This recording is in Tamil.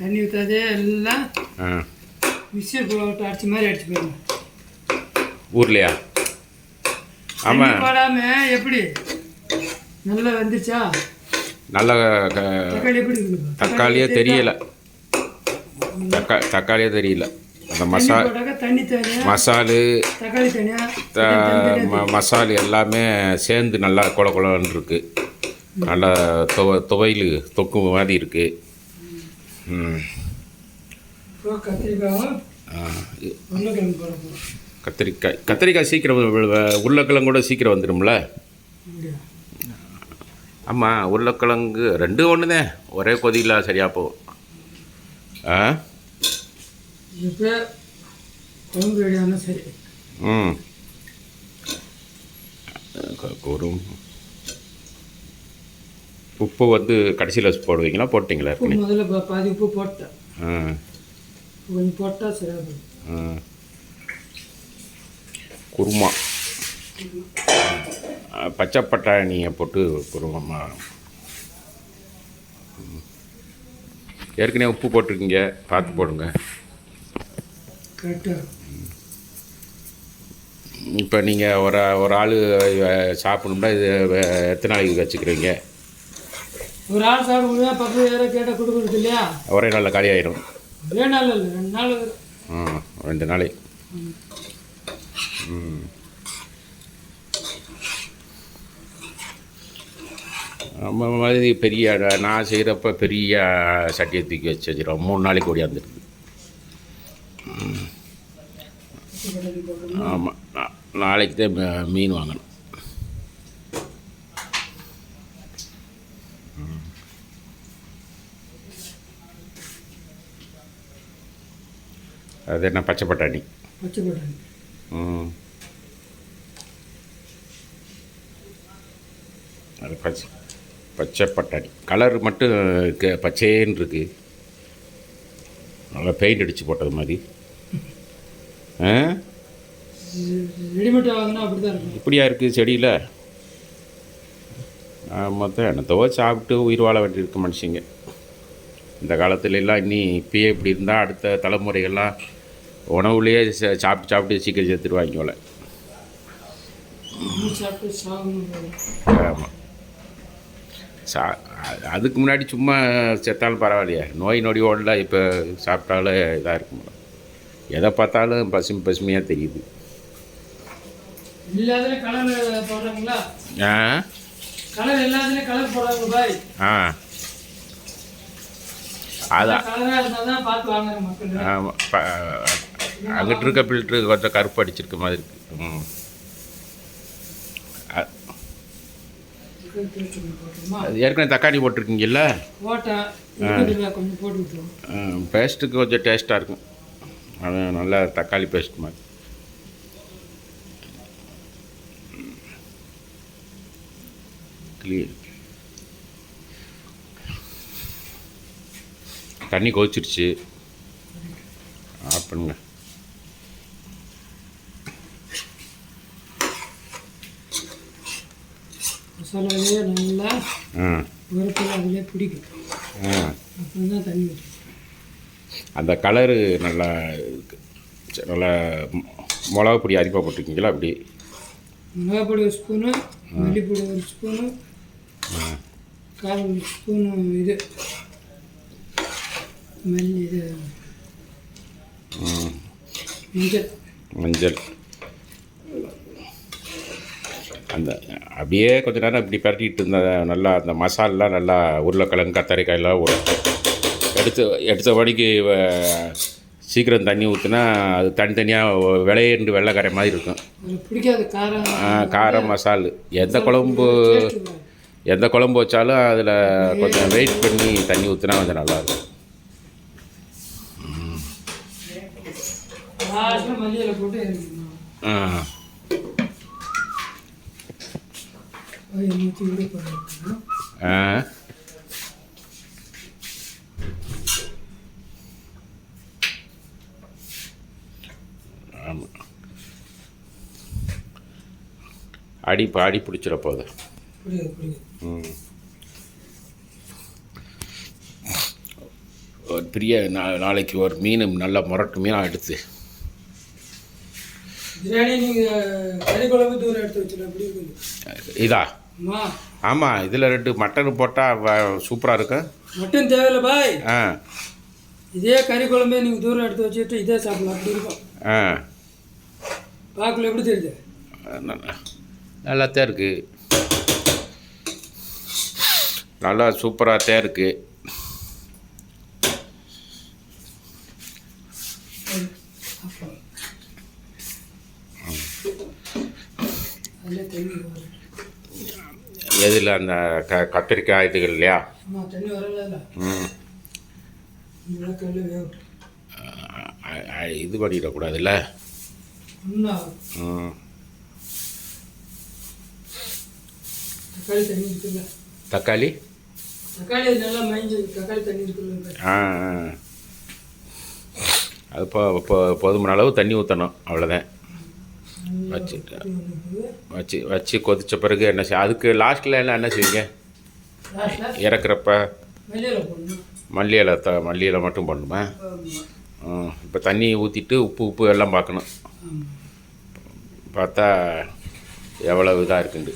தண்ணி ஊற்றாதே எல்லாம் மிக்சர் போட்டு அடிச்ச மாதிரி அடிச்சு போயிடணும் ஊர்லையா? ஆமாம் போடாம எப்படி? நல்லா வந்துச்சா நல்ல இருக்குது தக்காளியே தெரியல. தக்கா தக்காளியே தெரியல. அந்த மசா மசாலு மசாலு எல்லாமே சேர்ந்து நல்லா கொல கொலன்னு இருக்கு. நல்லா துவ துவையல் தொக்கு மாதிரி இருக்கு. கத்திரிக்காய் கத்திரிக்காய் சீக்கிரம் உருளைக்கிழங்கு கூட சீக்கிரம் வந்துடும்ல? ஆமாம் உருளைக்கிழங்கு ரெண்டும் ஒன்று தான் ஒரே கொதியில் சரியாக போகும். ஆ? ம். க- குரும் உப்பு வந்து கடைசியில் போடுவீங்களா? போட்டிங்களா ஏற்கனவே முதல்ல பாதி உப்பு போட்டேன். ஆ. கொஞ்சம் போட்டால் சரியாக ஆ. குருமா. பச்சை பட்டாணியை போட்டு குருமா. ஏற்கனவே உப்பு போட்டிருக்கீங்க. பார்த்து போடுங்க. இப்போ நீங்கள் ஒரு ஒரு ஆள் சாப்பிடணும்னா இது எத்தனை நாளைக்கு வச்சுக்கிறீங்க? ஒரு ஆள் சாப்பிடும்போது பக்கத்தில் யாராவது கேட்டால் கொடுக்குறது இல்லையா? ஒரே நாளில் காலி ஆயிரும் ஒரே நாள் இல்லை ரெண்டு நாள். ம் ரெண்டு நாளைக்கு ம். நம்ம மாதிரி பெரிய நான் செய்கிறப்ப பெரிய சட்டியை தூக்கி வச்சு வச்சிடும் மூணு நாளைக்கு ஓடியாந்துருக்கு ஆமாம் நாளைக்கு தான் மீன் வாங்கணும். அது என்ன பச்சை பட்டாணி? பச்சை பட்டாணி. ம். அது பச்சை பச்சை பட்டாணி. கலர் மட்டும் க பச்சைன்னு இருக்கு. நல்லா பெயிண்ட் அடித்து போட்டது மாதிரி. இப்படியா இருக்குது செடியில்? மொத்தம் என்னத்தவோ சாப்பிட்டு உயிர் வாழ வேண்டியிருக்கு மனுஷங்க. இந்த காலத்துல எல்லாம் இன்னி இப்பயே இப்படி இருந்தால் அடுத்த தலைமுறைகள்லாம் உணவுலேயே சாப்பிட்டு சாப்பிட்டு சீக்கிரம் செத்துருவாங்க போல. ஆமாம் சா அதுக்கு முன்னாடி சும்மா செத்தாலும் பரவாயில்லையே. நோய் நொடியோட இப்போ சாப்பிட்டாலும் இதாக இருக்கும். எதை பார்த்தாலும் பசுமை பசுமையாக தெரியுது. ஆ? அதான் ஆமாம் அங்கிட்டு இருக்க ஃபில்ட்ரு கொஞ்சம் கருப்பு அடிச்சிருக்க மாதிரி இருக்கு. ம். அது ஏற்கனவே தக்காளி போட்டிருக்கீங்கல்ல? பேஸ்ட்டுக்கு கொஞ்சம் டேஸ்ட்டாக இருக்கும். அது நல்லா தக்காளி பேஸ்ட் மாதிரி. கிளீன் தண்ணி கொதிச்சிருச்சு. ஆஃப் பண்ணுங்க. மசாலாவே நல்லா உரத்தில் அதிலே பிடிக்கும். அப்புறம் தான் தண்ணி அந்த கலரு நல்லா நல்லா மிளகா பொடி அதிகமாக போட்டிருக்கீங்களா அப்படி? மிளகாப்பொடி ஒரு ஸ்பூனு மல்லிப்பொடி ஒரு ஸ்பூனு கால் ஒரு ஸ்பூனு இது. மல்லி இது. மஞ்சள். மஞ்சள். அந்த அப்படியே கொஞ்ச நேரம் இப்படி பரட்டிட்டு இருந்த நல்லா அந்த மசாலெலாம் நல்லா உருளைக்கிழங்கு கத்தரிக்காயெல்லாம் ஊறும் எடுத்து எடுத்த மணிக்கு சீக்கிரம் தண்ணி ஊற்றுனா அது தனித்தனியாக விளையண்டு வெள்ளைக்கரை மாதிரி இருக்கும். காரம். மசாலு. எந்த குழம்பு. எந்த குழம்பு வச்சாலும் அதில் கொஞ்சம் வெயிட் பண்ணி தண்ணி ஊற்றினா கொஞ்சம் நல்லாயிருக்கும் ஆ. ஆமாம் அடி இப்போ பிடிச்சிட போகுது. ம். ஒரு பெரிய நா நாளைக்கு ஒரு மீன் நல்லா முரட்டு மீனாக எடுத்து பிரியாணி நீங்கள் கறி குழம்பு தூரம் எடுத்து இருக்குது? இதா? ஆமாம் இதில் ரெண்டு மட்டன் போட்டால் சூப்பராக இருக்கும். மட்டன் தேவையில்ல பாய். ஆ. இதே கறி குழம்பே நீங்கள் தூரம் எடுத்து வச்சுட்டு இதே சாப்பிடலாம் அப்படி இருக்கும். ஆ. பார்க்கல எப்படி தெரியுது? நல்லா நல்லாத்தான் இருக்குது நல்லா சூப்பராக தான் இருக்குது அதில் தண்ணி எதில் அந்த க கத்திரிக்காய் இதுகள் இல்லையா? தண்ணி வரல இது பண்ணிடக்கூடாதுல்ல? தக்காளி தக்காளி? நல்லா மைஞ்சு தக்காளி தண்ணி இருக்குல்ல ஆ. அது இப்போ போதுமான அளவு தண்ணி ஊற்றணும் அவ்வளோதான் வச்சுட்டு வச்சு வச்சு கொதிச்ச பிறகு என்ன செய் அதுக்கு லாஸ்ட்டில் எல்லாம் என்ன செய்வீங்க? இறக்குறப்ப? மல்லி இலை த மல்லி இலை மட்டும் பண்ணணுமா ஆமாம் இப்போ தண்ணி ஊற்றிட்டு உப்பு உப்பு எல்லாம் பார்க்கணும். பார்த்தா எவ்வளோ இதாக இருக்குண்டு